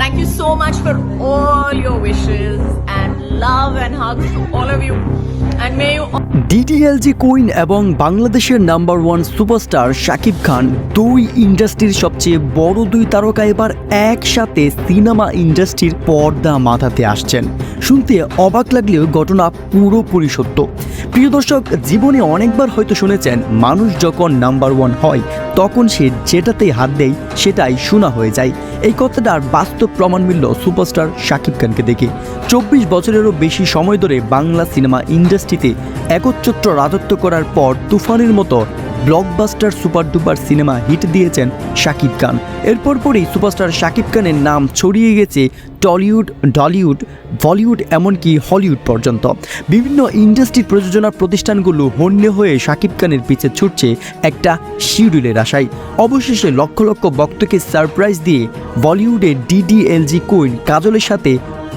Thank you so much for all your wishes and love and hugs to all of you. And may you queen এবং বাংলাদেশের number one superstar Shakib Khan দুই ইন্ডাস্ট্রির সবচেয়ে বড় দুই তারকা এবার একসাথে সিনেমা ইন্ডাস্ট্রির পর্দা মাথাতে আসছেন শুনতে অবাক লাগলেও ঘটনা পুরোপুরি সত্য প্রিয় দর্শক, জীবনে অনেকবার হয়তো শুনেছেন, মানুষ যখন নাম্বার ওয়ান হয় তখন সে যেটাতেই হাত দেয়, সেটাই শোনা হয়ে যায়। এই কথাটার বাস্তব প্রমাণ মিলল সুপারস্টার শাকিব খানকে দেখে। চব্বিশ বছরেরও বেশি সময় ধরে বাংলা সিনেমা ইন্ডাস্ট্রিতে একচ্ছত্র রাজত্ব করার পর তুফানের মতো blockbuster super duper cinema hit দিয়েছেন শাকিব খান। এরপর পরেই সুপারস্টার শাকিব খানের নাম ছড়িয়ে গেছে টলিউড, ডলিউড, বলিউড এমনকি হলিউড পর্যন্ত। বিভিন্ন ইন্ডাস্ট্রির প্রযোজনা প্রতিষ্ঠানগুলো হন্য হয়ে শাকিব খানের পিছে ছুটছে একটা শিডিউলের আশায়। অবশেষে লক্ষ লক্ষ ভক্তকে সারপ্রাইজ দিয়ে বলিউডে ডিডিএলজি কুইন কাজলের সাথে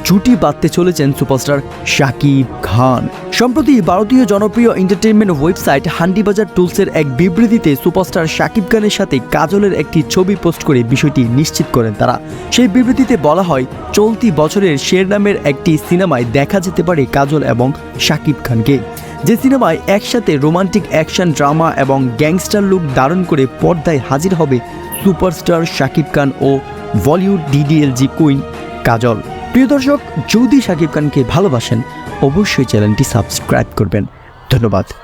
জুটি বাঁধতে চলেছেন সুপারস্টার শাকিব খান। সম্প্রতি ভারতীয় জনপ্রিয় এন্টারটেনমেন্ট ওয়েবসাইট হান্ডিবাজার টুলসের এক বিবৃতিতে সুপারস্টার শাকিব খানের সাথে কাজলের একটি ছবি পোস্ট করে বিষয়টি নিশ্চিত করেন তারা। সেই বিবৃতিতে বলা হয়, চলতি বছরের শের নামের একটি সিনেমায় দেখা যেতে পারে কাজল এবং শাকিব খানকে। যে সিনেমায় একসাথে রোমান্টিক অ্যাকশন, ড্রামা এবং গ্যাংস্টার লুক ধারণ করে পর্দায় হাজির হবে সুপারস্টার শাকিব খান ও বলিউড ডিডিএলজি কুইন কাজল। প্রিয় দর্শক যদি শাকিব খানকে ভালোবাসেন অবশ্যই চ্যানেলটি সাবস্ক্রাইব করবেন। ধন্যবাদ।